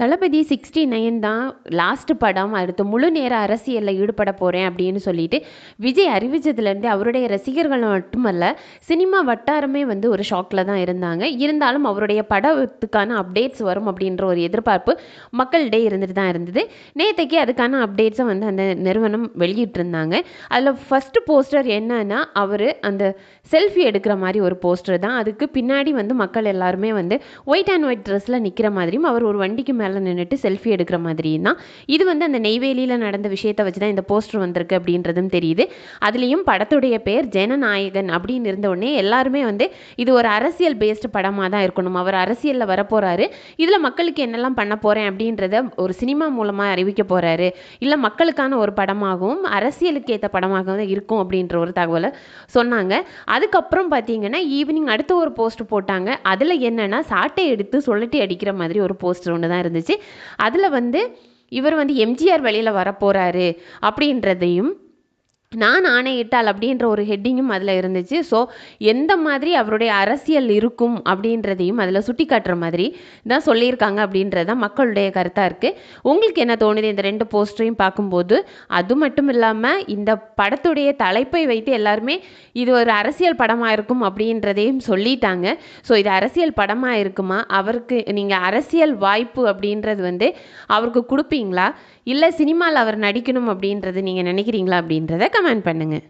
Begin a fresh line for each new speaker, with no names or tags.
தளபதி sixty nine தான் last படம். அடுத்து முழு நேர அரசியலில் ஈடுபட போகிறேன் அப்படின்னு சொல்லிட்டு விஜய் அறிவிச்சதுலேருந்தே அவருடைய ரசிகர்கள் மட்டுமல்ல சினிமா வட்டாரமே வந்து ஒரு ஷாக்கில் தான் இருந்தாங்க. இருந்தாலும் அவருடைய படத்துக்கான அப்டேட்ஸ் வரும் அப்படின்ற ஒரு எதிர்பார்ப்பு மக்களிடையே இருந்துட்டு தான் இருந்தது. நேற்றைக்கு அதுக்கான அப்டேட்ஸை வந்து அந்த நிறுவனம் வெளியிட்டிருந்தாங்க. அதில் ஃபஸ்ட்டு போஸ்டர் என்னன்னா அவர் அந்த செல்ஃபி எடுக்கிற மாதிரி ஒரு போஸ்டர் தான். அதுக்கு பின்னாடி வந்து மக்கள் எல்லாருமே வந்து ஒயிட் அண்ட் ஒயிட் ட்ரெஸ்ஸில் நிற்கிற மாதிரியும் அவர் ஒரு வண்டிக்கு மேலே நின்றுட்டு செல்ஃபி எடுக்கிற மாதிரி தான் இது வந்து அந்த நெய்வேலியில் நடந்த விஷயத்தை வச்சு தான் இந்த போஸ்டர் வந்திருக்கு அப்படின்றதும் தெரியுது. அதுலேயும் படத்துடைய பேர் ஜனநாயகன் அப்படின்னு இருந்த உடனே எல்லாருமே வந்து இது ஒரு அரசியல் பேஸ்டு படமாக தான் இருக்கணும். அவர் அரசியலில் வரப்போகிறாரு இதில் மக்களுக்கு என்னெல்லாம் பண்ண போகிறேன் அப்படின்றத ஒரு சினிமா மூலமாக அறிவிக்க போகிறாரு இல்லை மக்களுக்கான ஒரு படமாகவும் அரசியலுக்கு ஏற்ற படமாகவும் இருக்கும் அப்படின்ற ஒரு தகவலை சொன்னாங்க. அதுக்கப்புறம் பார்த்தீங்கன்னா ஈவினிங் அடுத்த ஒரு போஸ்ட் போட்டாங்க. அதில் என்னென்னா சாட்டை எடுத்து சொல்லட்டி அடிக்கிற மாதிரி ஒரு போஸ்டர் ஒன்று தான் இருந்துச்சு. அதில் வந்து இவர் வந்து எம்ஜிஆர் வழியில் வரப்போகிறாரு அப்படின்றதையும் நான் ஆணையிட்டால் அப்படின்ற ஒரு ஹெட்டிங்கும் அதில் இருந்துச்சு. ஸோ எந்த மாதிரி அவருடைய அரசியல் இருக்கும் அப்படின்றதையும் அதில் சுட்டி காட்டுற மாதிரி தான் சொல்லியிருக்காங்க அப்படின்றது தான் மக்களுடைய கருத்தாக இருக்குது உங்களுக்கு என்ன தோணுது இந்த ரெண்டு போஸ்டரையும் பார்க்கும்போது? அது மட்டும் இல்லாமல் இந்த படத்துடைய தலைப்பை வைத்து எல்லாருமே இது ஒரு அரசியல் படமாக இருக்கும் அப்படின்றதையும் சொல்லிட்டாங்க. ஸோ இது அரசியல் படமாக இருக்குமா? அவருக்கு நீங்கள் அரசியல் வாய்ப்பு அப்படின்றது வந்து அவருக்கு கொடுப்பீங்களா? இல்லை சினிமாவில் அவர் நடிக்கணும் அப்படின்றது நீங்கள் நினைக்கிறீங்களா அப்படின்றத கமெண்ட் பண்ணுங்கள்